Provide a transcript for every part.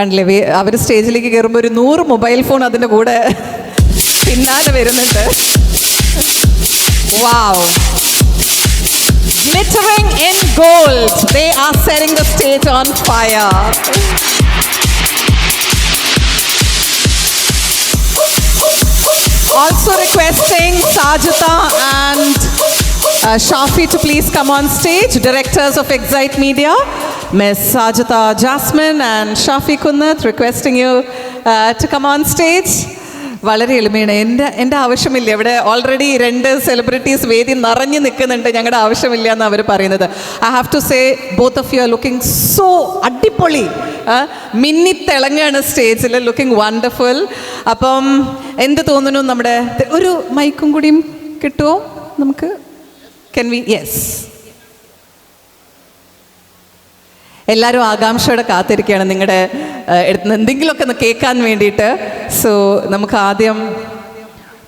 കണ്ടില്ലേ അവർ സ്റ്റേജിലേക്ക് കയറുമ്പോൾ ഒരു നൂറ് മൊബൈൽ ഫോൺ അതിന്റെ കൂടെ പിന്നാലെ വരുന്നുണ്ട് വാവ് Glittering in gold, they are setting the stage on fire. Also requesting Sajita and uh, Shafi to please come on stage, directors of Excite Media. Miss Sajata Jasmine and Shafi Kunnath requesting you uh, to come on stage. വളരെ എളിമയാണ്. എന്റെ എന്റെ ആവശ്യമില്ല. ഇവിടെ already രണ്ട് celebrities വേദി നിറഞ്ഞു നിൽക്കുന്നുണ്ട്. ഞങ്ങളുടെ ആവശ്യമില്ല എന്ന് അവർ പറയുന്നത്. I have to say both of you are looking so അടിപൊളി. മിന്നി മിന്നിത്തിളങ്ങാണ് സ്റ്റേജിൽ ലുക്കിംഗ് വണ്ടർഫുൾ അപ്പം എന്ത് തോന്നുന്നു നമ്മുടെ ഒരു മൈക്കും കൂടിയും കിട്ടുമോ നമുക്ക്? കെൻ വി യെസ് എല്ലാവരും ആകാംക്ഷയോടെ കാത്തിരിക്കുകയാണ് നിങ്ങളുടെ നിന്ന് എന്തെങ്കിലുമൊക്കെ ഒന്ന് കേൾക്കാൻ വേണ്ടിയിട്ട്. സോ നമുക്ക് ആദ്യം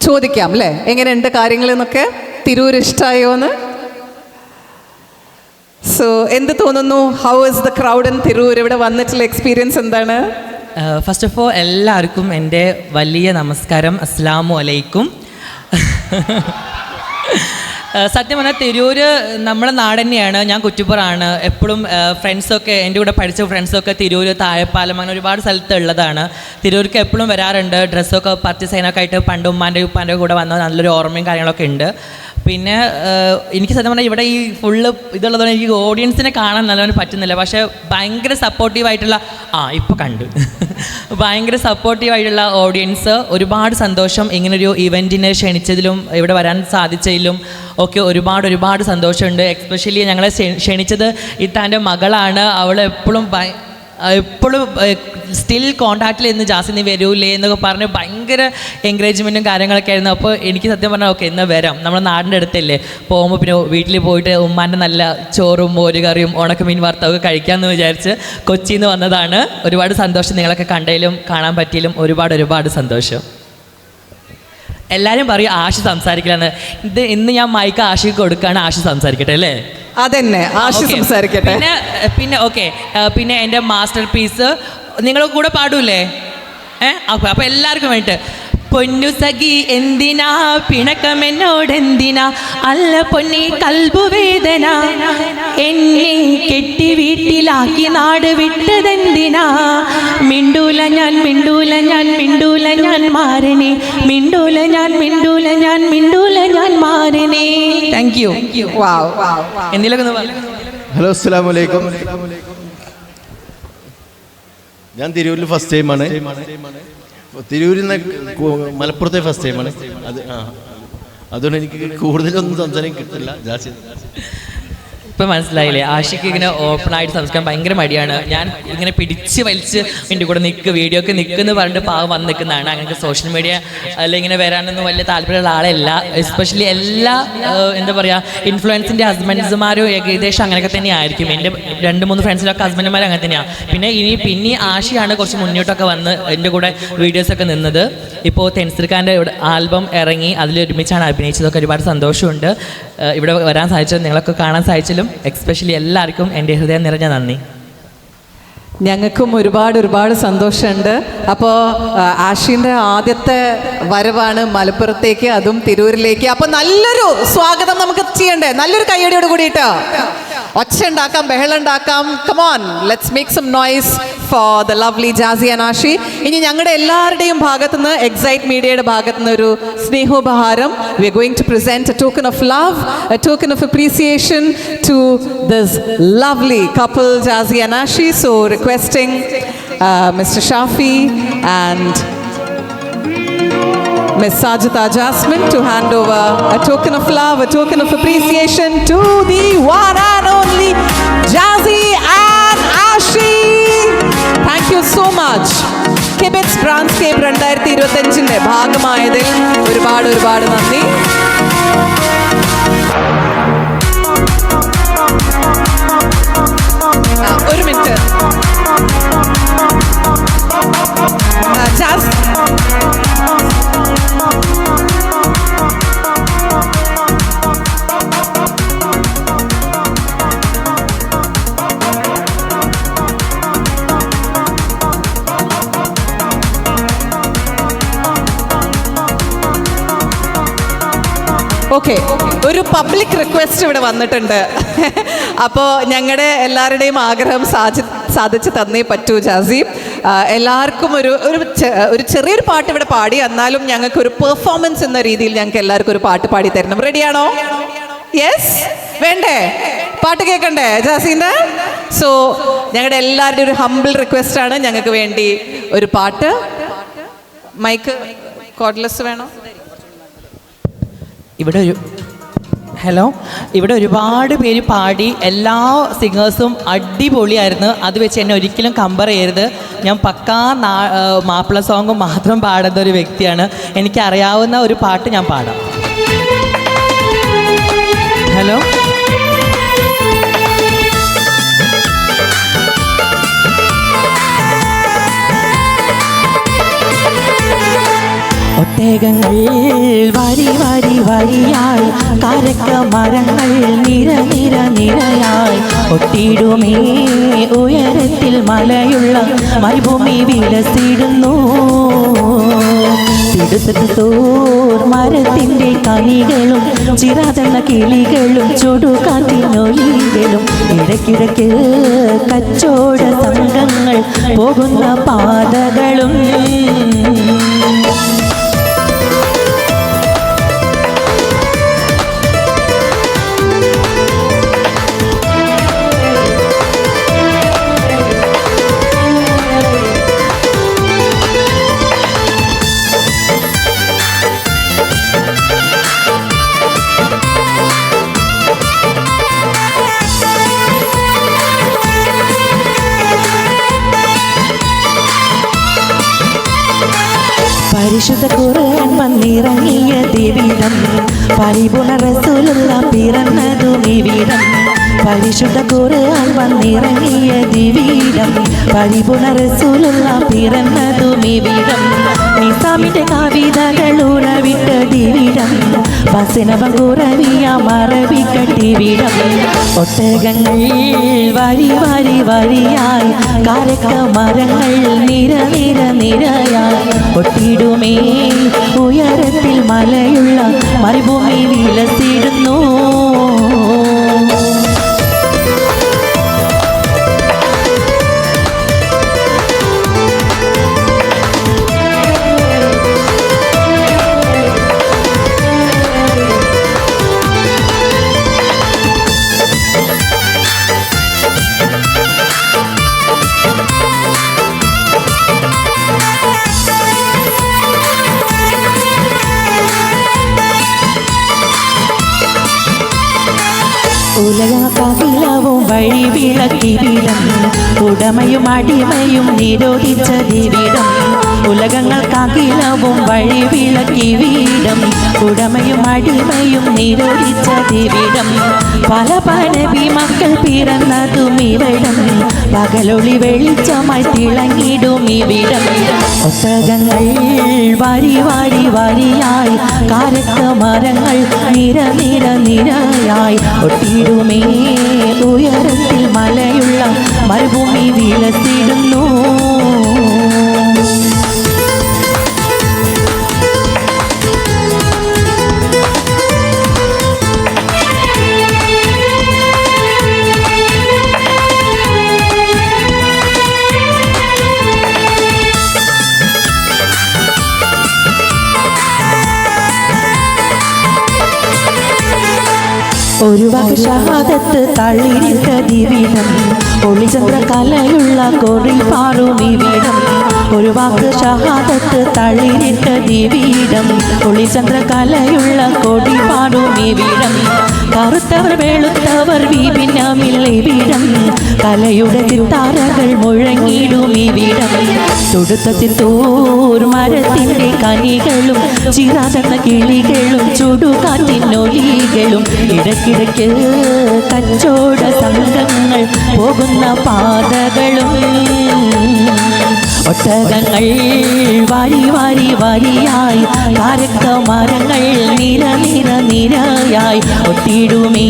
ചോദിക്കാം അല്ലേ? എങ്ങനെയുണ്ട് കാര്യങ്ങൾ എന്നൊക്കെ? തിരൂർ ഇഷ്ടമായോ എന്ന്? സോ എന്ത് തോന്നുന്നു? How is the crowd in Tirur? ഇവിടെ വന്നിട്ടുള്ള എക്സ്പീരിയൻസ് എന്താണ്? ഫസ്റ്റ് ഓഫ് ഓൾ എല്ലാവർക്കും എന്റെ വലിയ നമസ്കാരം. അസ്ലാമു അലൈക്കും. സത്യം പറഞ്ഞാൽ തിരൂര് നമ്മുടെ നാട് തന്നെയാണ്. ഞാൻ കുറ്റിപ്പുറാണ് എപ്പോഴും ഫ്രണ്ട്സൊക്കെ എന്റെ കൂടെ പഠിച്ച ഫ്രണ്ട്സൊക്കെ തിരൂര് താഴെപ്പാലം അങ്ങനെ ഒരുപാട് സ്ഥലത്ത് ഉള്ളതാണ്. തിരൂർക്ക് എപ്പോഴും വരാറുണ്ട്. ഡ്രസ്സൊക്കെ പർച്ചേസ് ചെയ്യാനൊക്കെ ആയിട്ട് പണ്ട് ഉമ്മാന്റെ ഉപ്പാന്റെ കൂടെ വന്ന നല്ലൊരു ഓർമ്മയും കാര്യങ്ങളൊക്കെ ഉണ്ട്. പിന്നെ എനിക്ക് സത്യം പറഞ്ഞാൽ ഇവിടെ ഈ ഫുള്ള് ഇതുള്ളതുകൊണ്ട് എനിക്ക് ഓഡിയൻസിനെ കാണാൻ നല്ലവണ്ണം പറ്റുന്നില്ല. പക്ഷേ ഭയങ്കര സപ്പോർട്ടീവ് ആയിട്ടുള്ള ആ ഇപ്പോൾ കണ്ടു. ഭയങ്കര സപ്പോർട്ടീവ് ആയിട്ടുള്ള ഓഡിയൻസ് ഒരുപാട് സന്തോഷം ഇങ്ങനൊരു ഇവന്റിനെ ക്ഷണിച്ചതിലും ഇവിടെ വരാൻ സാധിച്ചതിലും ഒക്കെ ഒരുപാട് ഒരുപാട് സന്തോഷമുണ്ട്. എക്സ്പെഷ്യലി ഞങ്ങളെ ക്ഷ- ക്ഷണിച്ചത് ഇത്താന്റെ മകളാണ്. അവൾ എപ്പോഴും എപ്പോഴും സ്റ്റിൽ കോണ്ടാക്റ്റിൽ ഇന്ന് ജാസിന് വരൂലേ എന്നൊക്കെ പറഞ്ഞ് ഭയങ്കര എൻകറേജ്മെന്റും കാര്യങ്ങളൊക്കെ ആയിരുന്നു. അപ്പോൾ എനിക്ക് സത്യം പറഞ്ഞാൽ ഓക്കെ ഇന്ന് വരാം. നമ്മുടെ നാടിന്റെ അടുത്തല്ലേ. പോകുമ്പോൾ പിന്നെ വീട്ടിൽ പോയിട്ട് ഉമ്മാന്റെ നല്ല ചോറും മോരുകറിയും ഉണക്കമീൻ വറുത്തൊക്കെ കഴിക്കാമെന്ന് വിചാരിച്ച് കൊച്ചിയിൽ നിന്ന് വന്നതാണ്. ഒരുപാട് സന്തോഷം നിങ്ങളൊക്കെ കണ്ടതിലും കാണാൻ പറ്റിയാലും ഒരുപാട് ഒരുപാട് സന്തോഷം. എല്ലാവരും പറയും ആശ സംസാരിക്കലാണ് ഇത് ഇന്ന് ഞാൻ മൈക്ക് ആശയ്ക്ക് കൊടുക്കുകയാണ് ആശ സംസാരിക്കട്ടെ അല്ലേ? അതന്നെ ആശ സംസാരിക്കട്ടെ. പിന്നെ പിന്നെ ഓക്കെ പിന്നെ എന്റെ മാസ്റ്റർ പീസ് നിങ്ങൾ കൂടെ പാടൂലേ ഏ? അപ്പൊ അപ്പൊ എല്ലാവർക്കും വേണ്ടിട്ട്. പൊന്നു സഖി എന്തിനാ? പിണക്കം എന്നോടെന്തിനാ അല്ല പൊന്നി കൽബുവേദന എന്നെ കെട്ടി വീട്ടിലാക്കി നാട് വിട്ടതെന്തിനാ? മിണ്ടൂല ഞാൻ മിണ്ടൂല ഞാൻ മിണ്ടൂല ഞാൻ മാറനെ. മിണ്ടൂല ഞാൻ മിണ്ടൂല ഞാൻ മിണ്ടൂല ഞാൻ മാറനെ. താങ്ക് യു വാവ് എന്തെങ്കിലുമൊക്കെ വാ പറ. ഹലോ അസ്സാം വലൈക്കും ഞാൻ തിരൂരിൽ ഫസ്റ്റ് ടൈമാണ് തിരൂരിൽ നിന്ന് മലപ്പുറത്തെ ഫസ്റ്റ് ടൈമാണ് അത് അതുകൊണ്ട് എനിക്ക് കൂടുതലൊന്നും സംസാരം കിട്ടില്ല. ജാസ്തി. ഇപ്പൊ മനസ്സിലായില്ലേ? ആഷിക്ക് ഇങ്ങനെ ഓപ്പൺ ആയിട്ട് സംസ്കാരം ഭയങ്കര മടിയാണ്. ഞാൻ ഇങ്ങനെ പിടിച്ച് വലിച്ച് എന്റെ കൂടെ നിൽക്ക് വീഡിയോ ഒക്കെ നിൽക്കുന്നു പറഞ്ഞിട്ട് പാവം വന്ന് നിൽക്കുന്നതാണ് അങ്ങനെ സോഷ്യൽ മീഡിയ അല്ല ഇങ്ങനെ വരാനൊന്നും വലിയ താല്പര്യമുള്ള ആളല്ല. എസ്പെഷ്യലി എല്ലാ എന്താ പറയുക ഇൻഫ്ലുവൻസിന്റെ ഹസ്ബൻഡ്സുമാരും ഏകദേശം അങ്ങനെയൊക്കെ തന്നെ ആയിരിക്കും എന്റെ രണ്ട് മൂന്ന് ഫ്രണ്ട്സിലൊക്കെ ഹസ്ബൻഡുമാരും അങ്ങനെ തന്നെയാണ് പിന്നെ ഇനി പിന്നെ ആഷിയാണ് കുറച്ച് മുന്നോട്ടൊക്കെ വന്ന് എന്റെ കൂടെ വീഡിയോസൊക്കെ നിന്നത്. ഇപ്പോൾ തെൻസിർഖാന്റെ ആൽബം ഇറങ്ങി അതിൽ ഒരുമിച്ചാണ് അഭിനയിച്ചതൊക്കെ ഒരുപാട് സന്തോഷമുണ്ട്. ഇവിടെ വരാൻ സാധിച്ചത് നിങ്ങളൊക്കെ കാണാൻ സാധിച്ചാലും എക്സ്പെഷ്യലി എല്ലാവർക്കും എന്റെ ഹൃദയം നിറഞ്ഞ നന്ദി. ഞങ്ങൾക്കും ഒരുപാട് ഒരുപാട് സന്തോഷമുണ്ട്. അപ്പോൾ ആഷിന്റെ ആദ്യത്തെ വരവാണ് മലപ്പുറത്തേക്ക് അതും തിരൂരിലേക്ക്. അപ്പോൾ നല്ലൊരു സ്വാഗതം നമുക്ക് ചെയ്യണ്ടേ? നല്ലൊരു കയ്യടിയോട് കൂടിയിട്ട്. ഒച്ച ഉണ്ടാക്കാം ബഹളം ഉണ്ടാക്കാം come on let's make some noise for the lovely Jassi and Ashi ഇനി ഞങ്ങളുടെ എല്ലാവരുടെയും ഭാഗത്തു നിന്ന് എക്സൈറ്റ് മീഡിയയുടെ ഭാഗത്തു നിന്ന് ഒരു സ്നേഹോപഹാരം. We are going to present a token of love a token of appreciation to this lovely couple Jassi and Ashi so requesting mister Shafi and Miss Sajita Jasmine to hand over a token of love, a token of appreciation to the one only Jazzy and Ashi. Thank you so much. Kibitz Brandscape രണ്ടായിരത്തി ഇരുപത്തഞ്ചിന്റെ ഭാഗമായതിൽ ഒരുപാട് ഒരുപാട് നന്ദി ഒരു minute okay ഒരു public request ഇവിടെ വന്നിട്ടുണ്ട്. അപ്പോൾ ഞങ്ങളുടെ എല്ലാവരുടെയും ആഗ്രഹം സാധി സാധിച്ച് തന്നേ പറ്റൂ ജാസീം. എല്ലാവർക്കും ഒരു ഒരു ഒരു ചെറിയൊരു പാട്ട് ഇവിടെ പാടി എന്നാലും ഞങ്ങൾക്ക് ഒരു പെർഫോമൻസ് എന്ന രീതിയിൽ ഞങ്ങൾക്ക് എല്ലാവർക്കും ഒരു പാട്ട് പാടി തരണം. റെഡിയാണോ യെസ് വേണ്ടേ? പാട്ട് കേൾക്കണ്ടേ ജാസീന്റെ സോ ഞങ്ങളുടെ എല്ലാവരുടെയും ഒരു ഹംബിൾ റിക്വസ്റ്റ് ആണ് ഞങ്ങൾക്ക് വേണ്ടി ഒരു പാട്ട്. മൈക്ക് കോഡ്ലെസ് വേണോ? ഇവിടെ ഒരു ഹലോ ഇവിടെ ഒരുപാട് പേര് പാടി എല്ലാ സിംഗേഴ്സും അടിപൊളിയായിരുന്നു. അത് വെച്ച് എന്നെ ഒരിക്കലും കമ്പയർ ചെയ്യരുത്. ഞാൻ പക്കാ നാ മാപ്പിള സോങ് മാത്രം പാടുന്ന ഒരു വ്യക്തിയാണ്. എനിക്കറിയാവുന്ന ഒരു പാട്ട് ഞാൻ പാടാം. ഹലോ ഒട്ടകങ്ങൾ വരി വരി വരിയായി കാരക്ക മരങ്ങൾ നിര നിര നിരയായി. ഒട്ടിടുമേ ഉയരത്തിൽ മലയുള്ള മരുഭൂമി വിലസിടുന്നു. മരത്തിന്റെ കനികളും ചിരാതെന്ന കിളികളും ചുടുകാറ്റിനൊലികളും ഇടയ്ക്കിടയ്ക്ക് കച്ചോട സംഘങ്ങൾ പോകുന്ന പാതകളും പരിശുദ്ധ ഖുർആൻ വന്നിറങ്ങിയ പരിപുണ റസൂലുള്ള പിറന്നതും ഇവിടം പരിശുദ്ധ ഖുർആൻ വന്നിറങ്ങിയ പരിപുണ റസൂലുള്ള പിറന്നതും ഇവിടം നിസാമിന്റെ കവിതകൾ ഉറവിട്ട ദിവിടം വസനവം കുറവിയ മറവിക്കട്ടിവിടം ഒട്ടകങ്ങൾ വരി വരി വരിയായി. കാരക്ക മരങ്ങൾ നിര നിര നിരയായി. ഒട്ടിടുമേ ഉയരത്തിൽ മലയുള്ള മരുഭൂമി വിലസിടുന്നു. ഉലകവും വഴി വിളക്കിവിടം ഉടമയും അടിമയും നിരോധിച്ച ദിവിടം ഉലകങ്ങൾക്കകിലവും വഴി വിളക്കിവിടം ഉടമയും അടിമയും നിരോധിച്ച ദിവിടം പല പല മക്കൾ പിറന്നതും ഇവിടം. പകലൊളി വെളിച്ചമായി തിളങ്ങിടും ഇവിടം ഒട്ടകങ്ങൾ വരി വരി വരിയായി. കാരക്ക മരങ്ങൾ നിര നിര നിരയായി. ഒട്ടിടുമേ ഉയരത്തിൽ മലയുള്ള മരുഭൂമി വിലസിടുന്നു. ഒരു വാക്ക് ഷഹാദത്ത് തള്ളിരിട്ട ദിവിടം ഒളിചന്ദ്ര കലയുള്ള കോറിൽ പാറും ഇവിടം ഒരു വാക്ക് ഷഹാദത്ത് തള്ളിയിട്ട ദിവീടം ഒളിചന്ദ്ര കലയുള്ള കോടി പാടും ഇവിടം കറുത്തവർ വെളുത്തവർ വീപിനാമില്ലേ വീടം കലയുടെ തിത്താരകൾ മുഴങ്ങിയിടും ഇവിടം തൊടുത്ത തിത്തൂർ മരത്തിന്റെ കനികളും ചിറാതെന്ന കിളികളും ചുടുകാറ്റിനൊലികളും ഇടയ്ക്കിടയ്ക്ക് കച്ചോട സംഘങ്ങൾ പോകുന്ന പാതകളും. ഒട്ടകങ്ങൾ വാരി വാരി വാരിയായി കാരക്ക മരങ്ങൾ നിര നിര നിരയായി. ഒട്ടിടുമേ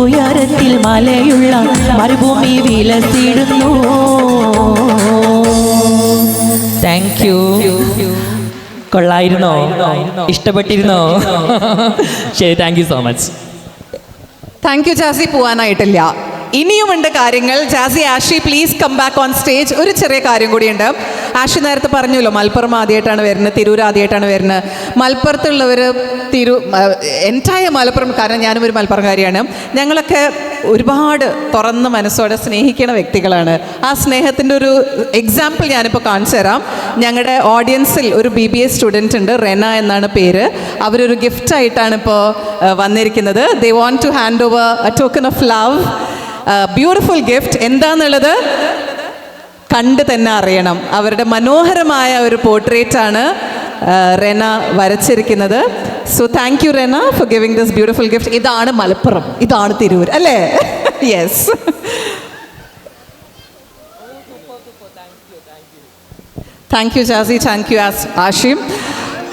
ഉയരത്തിൽ മലയുള്ള മരുഭൂമി വിലസിടുന്നു. താങ്ക് യു കൊള്ളായിരുന്നോ? ഇഷ്ടപ്പെട്ടിരുന്നോ? ശരി thank you so much thank you Jassi പോവാനായിട്ടില്ല. ഇനിയുമുണ്ട് കാര്യങ്ങൾ. Jassi Ashi please come back on stage ഒരു ചെറിയ കാര്യം കൂടിയുണ്ട്. ആഷി നേരത്തെ പറഞ്ഞല്ലോ മലപ്പുറം ആദ്യമായിട്ടാണ് വരുന്നത് തിരൂർ ആദ്യമായിട്ടാണ് വരുന്നത്. മലപ്പുറത്തുള്ളവർ തിരു എന്റായ മലപ്പുറം കാരണം ഞാനും ഒരു മലപ്പുറംകാരിയാണ്. ഞങ്ങളൊക്കെ ഒരുപാട് തുറന്ന മനസ്സോടെ സ്നേഹിക്കുന്ന വ്യക്തികളാണ്. ആ സ്നേഹത്തിന്റെ ഒരു എക്സാമ്പിൾ ഞാനിപ്പോൾ കാണിച്ചു തരാം. ഞങ്ങളുടെ ഓഡിയൻസിൽ ഒരു ബി ബി എ സ്റ്റുഡന്റ് ഉണ്ട് റെന എന്നാണ് പേര്. അവരൊരു ഗിഫ്റ്റായിട്ടാണ് ഇപ്പോൾ വന്നിരിക്കുന്നത്. They want to hand over a token of love beautiful gift എന്താന്നുള്ളത് കണ്ട് തന്നെ അറിയണം. അവരുടെ മനോഹരമായ ഒരു പോർട്രേറ്റ് ആണ് Rena വരച്ചിരിക്കുന്നത്. So thank you Rena for giving this beautiful gift ഇതാണ് മലപ്പുറം. ഇതാണ് തിരൂർ അല്ലേ? Yes thank you Jassi thank you Hashim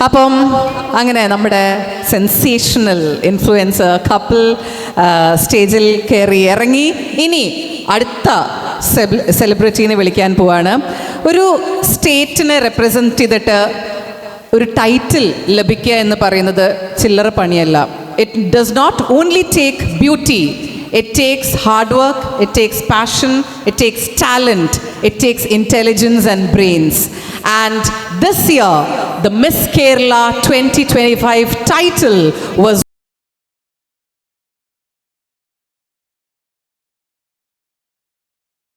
അപ്പം അങ്ങനെ നമ്മുടെ സെൻസേഷണൽ ഇൻഫ്ലുവൻസർ കപ്പിൾ സ്റ്റേജിൽ കയറി ഇറങ്ങി. ഇനി അടുത്ത സെലിബ്രിറ്റീനെ വിളിക്കാൻ പോവാണ്. ഒരു സ്റ്റേറ്റിനെ റെപ്രസെന്റ് ചെയ്തിട്ട് ഒരു ടൈറ്റിൽ ലഭിക്കുക എന്ന് പറയുന്നത് ചില്ലറ പണിയല്ല. It does not only take beauty It takes hard work, it takes passion, it takes talent, it takes intelligence and brains. And this year, the Miss Kerala 2025 title was